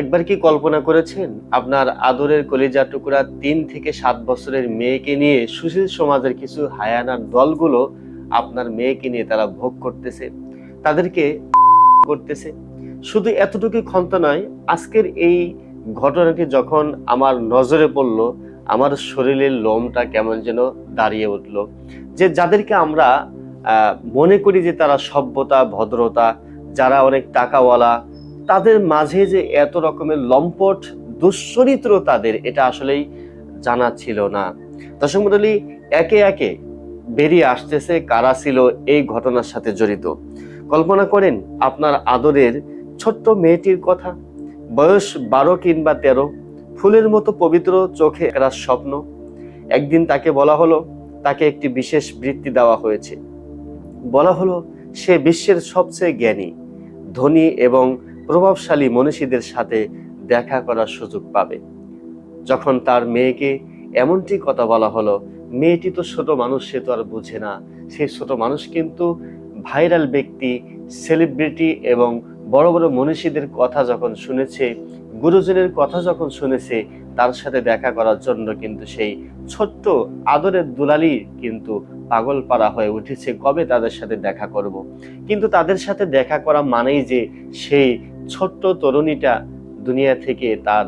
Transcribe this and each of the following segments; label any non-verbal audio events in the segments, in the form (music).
একবার কি কল্পনা করেছেন আপনার আদরের কলিজা টুকরা তিন থেকে সাত বছরের মেয়েকে নিয়ে সুশীল সমাজের কিছু হায়ানার দলগুলো আপনার মেয়েকে নিয়ে তারা ভোগ করতেছে, তাদেরকে করতেছে? শুধু এতটুকু ক্ষমতা নয়, আজকের এই ঘটনাটি যখন আমার নজরে পড়ল, আমার শরীরের লোমটা কেমন যেন দাঁড়িয়ে উঠল। যে যাদেরকে আমরা মনে করি যে তারা সভ্যতা, ভদ্রতা, যারা অনেক টাকাওয়ালা তাদের মাঝে যে এত রকমের লম্পট, দুশ্চরিত্র তাদের, এটা আসলেই জানা ছিল না। দর্শক মন্ডলী একে একে বেরিয়ে আসতেছে কারা ছিল এই ঘটনার সাথে জড়িত। কল্পনা করেন আপনার আদরের ছোট্ট মেয়েটির কথা, বয়স বারো কিংবা তেরো, ফুলের মতো পবিত্র চোখে একটা স্বপ্ন। একদিন তাকে বলা হলো, তাকে একটি বিশেষ বৃত্তি দেওয়া হয়েছে। বলা হলো, সে বিশ্বের সবচেয়ে জ্ঞানী, ধনী এবং প্রভাবশালী মনীষীদের সাথে দেখা করার সুযোগ পাবে। যখন তার মেয়েকে এমনটি কথা বলা হলো, মেয়েটি তো ছোট মানুষ, সে তো আর বুঝে না। সেই ছোট মানুষ কিন্তু ভাইরাল ব্যক্তি, সেলিব্রিটি এবং বড় বড় মনীষীদের কথা যখন শুনেছে, গুরুজনের কথা যখন শুনেছে, তার সাথে দেখা করার জন্য কিন্তু সেই ছোট্ট আদরের দুলালি কিন্তু পাগল পাড়া হয়ে উঠেছে। কবে তাদের সাথে দেখা করব। কিন্তু তাদের সাথে দেখা করা মানেই যে সেই ছোট্ট তরুণীটা দুনিয়া থেকে তার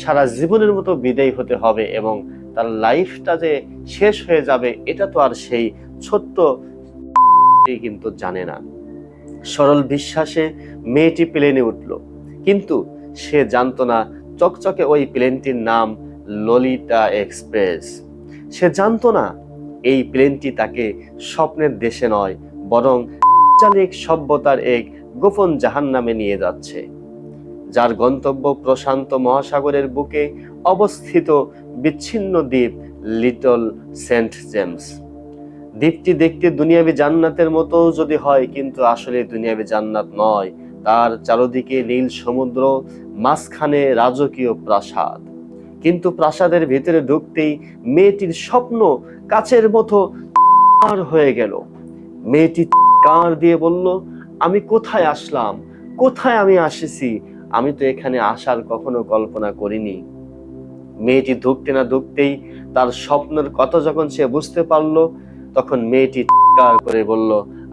সারা জীবনের মতো বিদায় হতে হবে এবং তার লাইফটা যে শেষ হয়ে যাবে, এটা তো আর সেই ছোট্ট কিন্তু জানে না। সরল বিশ্বাসে মেয়েটি প্লেনে উঠল। কিন্তু সে জানতো না চকচকে ওই প্লেনটির নাম ললিতা এক্সপ্রেস। সে জানতো না এই প্লেনটি তাকে স্বপ্নের দেশে নয়, বরং সভ্যতার এক গোপন জাহান নামে নিয়ে যাচ্ছে, যার গন্তব্য প্রশান্ত মহাসাগরের বুকে অবস্থিত বিচ্ছিন্ন দ্বীপ লিটল সেন্ট জেমস। দ্বীপটি দেখতে দুনিয়াবি জান্নাতের মতো যদি হয়, কিন্তু আসলে দুনিয়াবি জান্নাত নয়, তার চারদিকে নীল সমুদ্র, মাঝখানে রাজকীয় প্রাসাদ। কিন্তু প্রাসাদের ভিতরে ঢুকতেই মেয়েটির স্বপ্ন কাচের মতো হয়ে গেল। মেয়েটি কার দিয়ে বলল আমি কোথায় আসলাম? কোথায় আমি আসেছি? আমি তো এখানে আসার কখনো কল্পনা করিনি। মেয়েটি ধুকতে না ঢুকতেই তার স্বপ্নের কথা যখন সে বুঝতে পারল, তখন মেয়েটি চিৎকার করে বলল,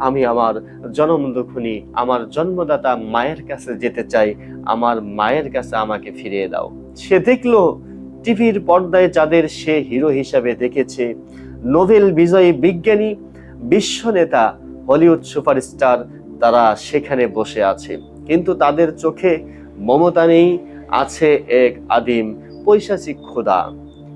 আমি আমার জনম দুখুনি, আমার জন্মদাতা মায়ের কাছে যেতে চাই, আমার মায়ের কাছে আমাকে ফিরিয়ে দাও। সে দেখল, টিভির পর্দায় যাদের সে হিরো হিসাবে দেখেছে, নোবেল বিজয়ী বিজ্ঞানী, বিশ্ব নেতা, হলিউড সুপারস্টার তারা সেখানে বসে আছে। কিন্তু তাদের চোখে মমতা নেই, আছে এক আদিম পৈশাচিক খোদা।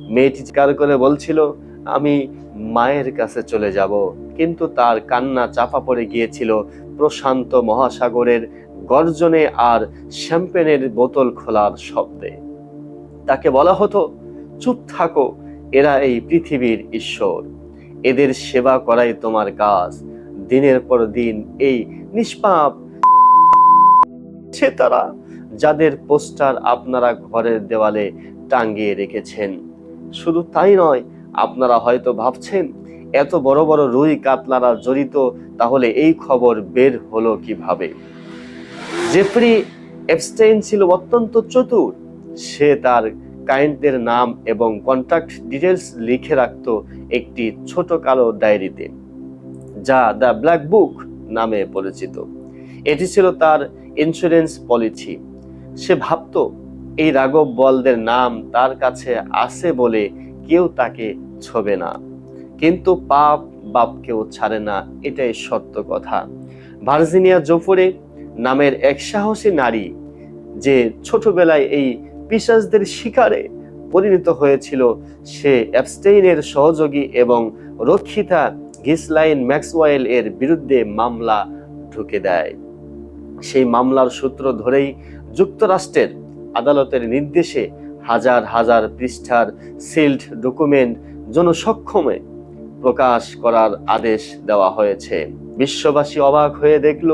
মেয়েটি চিৎকার করে বলছিল, আমি মায়ের কাছে চলে যাব। কিন্তু তার কান্না চাপা পড়ে গিয়েছিল প্রশান্ত মহাসাগরের গর্জনে আর শ্যাম্পেনের বোতল খোলার শব্দে। তাকে বলা হতো, চুপ থাকো, এরা এই পৃথিবীর ঈশ্বর। এদের সেবা করাই তোমার কাজ। দিনের পর দিন এই নিষ্পাপ। সে তারা যাদের পোস্টার আপনারা ঘরের দেওয়ালে টাঙ্গিয়ে রেখেছেন। শুধু তাই নয়, আপনারা হয়তো ভাবছেন, এত বড় বড় রুই কাতলারা জড়িত, তাহলে এই খবর বের হলো কীভাবে? জেফরি এপস্টেইন ছিল অত্যন্ত চতুর। সে তার ক্লায়েন্টদের নাম এবং কন্ট্যাক্ট ডিটেলস লিখে রাখত একটি ছোট কালো ডায়েরিতে, যা দ্য ব্ল্যাক বুক নামে পরিচিত। এটি ছিল তার ইন্স্যুরেন্স পলিসি সে ভাবত, এই রাঘব বলদের নাম তার কাছে আছে বলে কেউ তাকে ছবে না। কিন্তু পাপ বাপকেও ছাড়ে না, এটাই সত্য কথা। ভার্জিনিয়া জোফরে নামের এক সাহসী নারী, যে ছোটবেলায় এই পিসাসদের শিকারে পরিণত হয়েছিল, সে অ্যাবস্টেইনের সহযোগী এবং রক্ষিতা গিসলাইন ম্যাক্সওয়েল এর বিরুদ্ধে মামলা ঢুকে দেয়। সেই মামলার সূত্র ধরেই যুক্তরাষ্ট্রের আদালতের নির্দেশে হাজার হাজার পৃষ্ঠার সিল্ড ডকুমেন্ট জনসক্ষমে প্রকাশ করার আদেশ দেওয়া হয়েছে। বিশ্ববাসী অবাক হয়ে দেখল,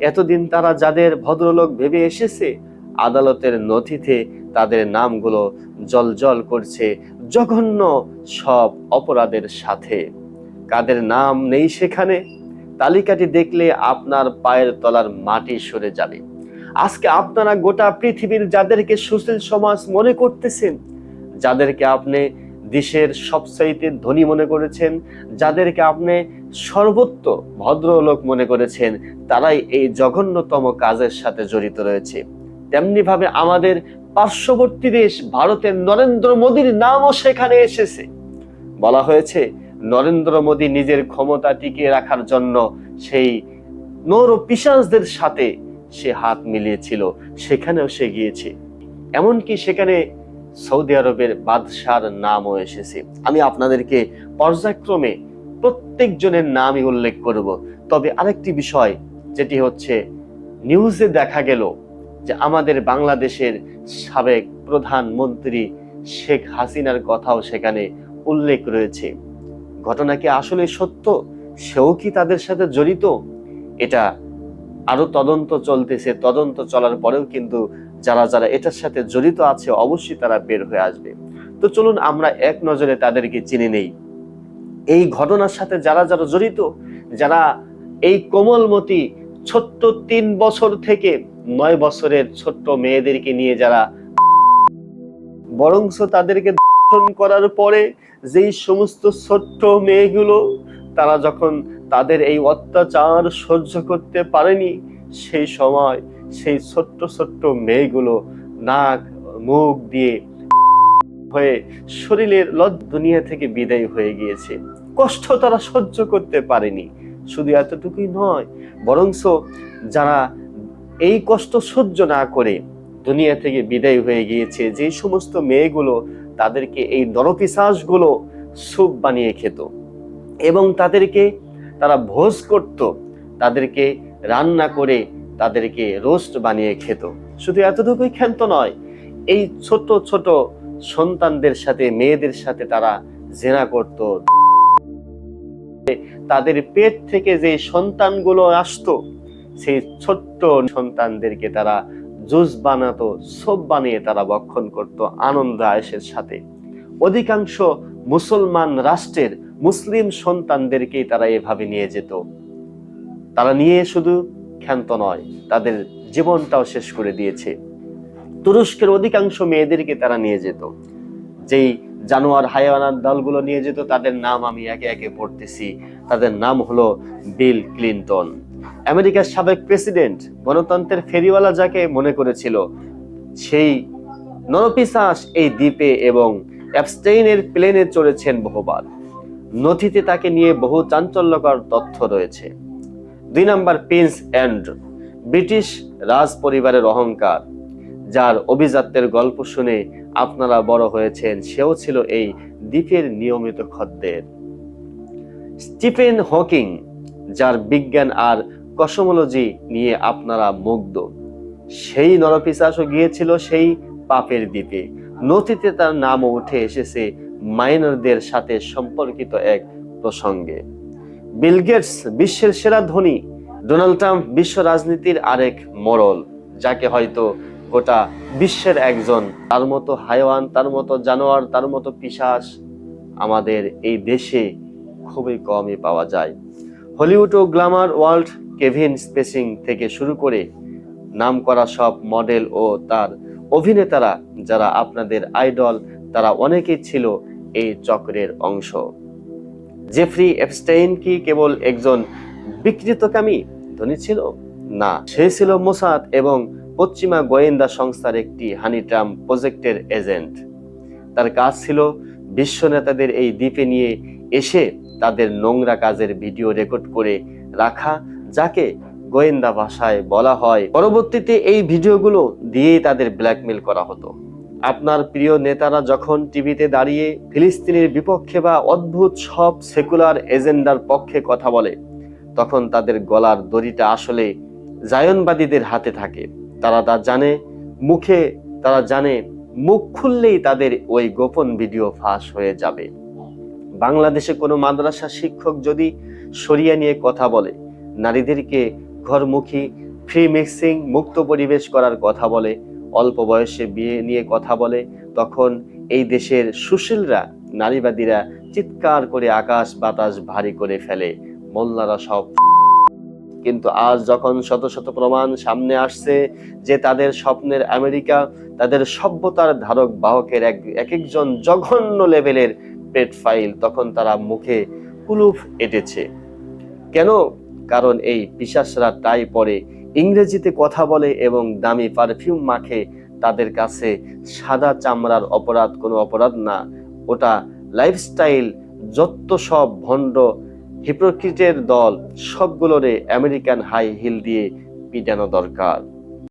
এতদিন তারা যাদের ভদ্রলোক ভেবে এসেছে, আদালতের নথিতে তাদের নামগুলো জলজল করছে জঘন্য সব অপরাধের সাথে। কাদের নাম নেই সেখানে, তালিকাটি দেখলে আপনার পায়ের তলার মাটি সরে যাবে। আজকে আপনারা গোটা পৃথিবীর যাদেরকে সুশীল সমাজ মনে করতেছেন, যাদেরকে আপনি দেশের সবচাইতে ধনী মনে করেছেন, যাদেরকে আপনি সর্বত্র ভদ্রলোক মনে করেছেন, তারাই এই জঘন্যতম কাজের সাথে জড়িত রয়েছে। তেমনি ভাবে আমাদের পার্শ্ববর্তী দেশ ভারতের নরেন্দ্র মোদীর নামও সেখানে এসেছে। বলা হয়েছে নরেন্দ্র মোদী নিজের ক্ষমতা টিকিয়ে রাখার জন্য সেই নর পিসাজদের সাথে সে হাত মিলিয়েছিল, সেখানেও সে গিয়েছে। এমনকি সেখানে সৌদি আরবের বাদশার নামও এসেছে। আমি আপনাদেরকে পর্যায়ক্রমে প্রত্যেকজনের নামই উল্লেখ করব। তবে আরেকটি বিষয়, যেটি হচ্ছে, নিউজে দেখা গেল যে আমাদের বাংলাদেশের সাবেক প্রধানমন্ত্রী শেখ হাসিনার কথাও সেখানে উল্লেখ রয়েছে। ঘটনা কি আসলে সত্য? সেও কি তাদের সাথে জড়িত? এটা আরও তদন্ত চলতেছে, তদন্ত চলার পরেও কিন্তু যারা যারা এটার সাথে জড়িত আছে, অবশ্যই তারা বের হয়ে আসবে। তো চলুন আমরা এক নজরে তাদেরকে চিনে নেই। এই ঘটনার সাথে যারা যারা জড়িত, যারা এই কোমলমতি ছোট্ট তিন বছর থেকে নয় বছরের ছোট্ট মেয়েদেরকে নিয়ে যারা বরংস তাদেরকে দর্শন করার পরে যেই সমস্ত ছোট্ট মেয়েগুলো, তারা যখন তাদের এই অত্যাচার সহ্য করতে পারেনি, সেই সময় সেই ছোট্ট ছোট্ট মেয়েগুলো নাক, মুখ দিয়ে হয়ে শরীরের লজ দুনিয়া থেকে বিদায় হয়ে গিয়েছে। কষ্ট তারা সহ্য করতে পারেনি, শুধু এতটুকুই নয়, বরংস যারা এই কষ্ট সহ্য না করে দুনিয়া থেকে বিদায় হয়ে গিয়েছে যে সমস্ত মেয়েগুলো তাদেরকে এই নরপিসাসগুলো স্যুপ বানিয়ে খেত এবং তাদেরকে তারা ভোজ করত, তাদেরকে রান্না করে তাদেরকে রোস্ট বানিয়ে খেত। শুধু এতটুকুই ক্ষান্ত নয়, এই ছোট ছোট সন্তানদের সাথে, মেয়েদের সাথে তারা জেনা করত। তাদের পেট থেকে যে সন্তানগুলো আসতো, সেই ছোট্ট সন্তানদেরকে তারা জুস বানাতো সব বানিয়ে তারা বক্ষণ করত আনন্দ আয়েসের সাথে। অধিকাংশ মুসলমান রাষ্ট্রের মুসলিম সন্তানদেরকেই তারা এভাবে নিয়ে যেত। তারা নিয়ে শুধু ক্ষান্ত নয়, তাদের জীবনটাও শেষ করে দিয়েছে। তুরস্কের অধিকাংশ মেয়েদেরকে তারা নিয়ে যেত। যেই জানোয়ার হায়ানার দলগুলো নিয়ে যেত, তাদের নাম আমি একে একে পড়তেছি। তাদের নাম হলো বিল ক্লিনটন। আমেরিকার সাবেক প্রেসিডেন্ট গণতন্ত্রের ফেরিওয়ালা যাকে মনে করেছিল, সেই নরপিসাস এই দ্বীপে এবং অ্যাবস্টেইনের প্লেনে চড়েছেন বহুবার। নথিতে তাকে নিয়ে বহু চাঞ্চল্যকর তথ্য রয়েছে। দুই নম্বর প্রিন্স অ্যান্ড ব্রিটিশ রাজ পরিবারের অহংকার, যার অভিজাত্যের গল্প শুনে আপনারা বড় হয়েছেন, সেও ছিল এই দ্বীপের নিয়মিত খদ্দের। স্টিফেন হকিং যার বিজ্ঞান আর কসমোলজি নিয়ে আপনারা মুগ্ধ। সেই নরপিসাসও গিয়েছিল সেই পাপের দ্বীপে। নথিতে তার নামও উঠে এসেছে মাইনরদের সাথে সম্পর্কিত এক প্রসঙ্গে। বিল গেটস বিশ্বের সেরা ধনী, ডোনাল্ড ট্রাম্প বিশ্ব রাজনীতির আরেক মরল যাকে হয়তো গোটা বিশ্বের একজন, তার মতো হাইওয়ান তার মতো জানোয়ার, তার মতো পিশাস আমাদের এই দেশে খুবই কমই পাওয়া যায়। হলিউড ও গ্ল্যামার ওয়ার্ল্ড কেভিন স্পেসিং থেকে শুরু করে নাম করা সব মডেল ও তার অভিনেতারা যারা আপনাদের আইডল, তারা অনেকেই ছিল এই চক্রের অংশ। জেফ্রি এপস্টেইন কি কেবল একজন বিকৃতকামী ধনী ছিল? না, সে ছিল মোসাদ এবং পশ্চিমা গোয়েন্দা সংস্থার একটি হানিট্রাম প্রজেক্টের এজেন্ট। তার কাজ ছিল বিশ্ব নেতাদের এই দ্বীপে নিয়ে এসে তাদের নোংরা কাজের ভিডিও রেকর্ড করে রাখা, যাকে গোয়েন্দা ভাষায় বলা হয়। পরবর্তীতে এই ভিডিওগুলো দিয়েই তাদের ব্ল্যাকমেল করা হতো। আপনার প্রিয় নেতারা যখন টিভিতে দাঁড়িয়ে ফিলিস্তিনের বিপক্ষে বা অদ্ভুত সব সেকুলার এজেন্ডার পক্ষে কথা বলে, তখন তাদের গলার দড়িটা আসলে জায়নবাদীদের হাতে থাকে। তারা তা জানে, মুখে তারা জানে, মুখ খুললেই তাদের ওই গোপন ভিডিও ফাঁস হয়ে যাবে। বাংলাদেশে কোনো মাদ্রাসা শিক্ষক যদি সরিয়া নিয়ে কথা বলে, নারীদেরকে ঘরমুখী ফ্রি মিক্সিং মুক্ত পরিবেশ করার কথা বলে, অল্প বয়সে বিয়ে নিয়ে কথা বলে, তখন এই দেশের সুশীলরা, নারীবাদীরা চিৎকার করে আকাশ বাতাস ভারী করে ফেলে। মোল্লারা সব (laughs) কিন্তু আজ যখন শত শত প্রমাণ সামনে আসছে যে তাদের স্বপ্নের আমেরিকা, তাদের সভ্যতার ধারক বাহকের এক এক একজন জঘন্য লেভেলের পেট ফাইল তখন তারা মুখে কুলুফ এঁটেছে। কেন? কারণ এই পিশাসরা টাই পরে ইংরেজিতে কথা বলে এবং দামি পারফিউম মাখে, তাদের কাছে সাদা চামড়ার অপরাধ কোনো অপরাধ না। ওটা লাইফস্টাইল যত সব ভণ্ড হিপ্রোক্রিটের দল, সবগুলোরে আমেরিকান হাই হিল দিয়ে পিটানো দরকার।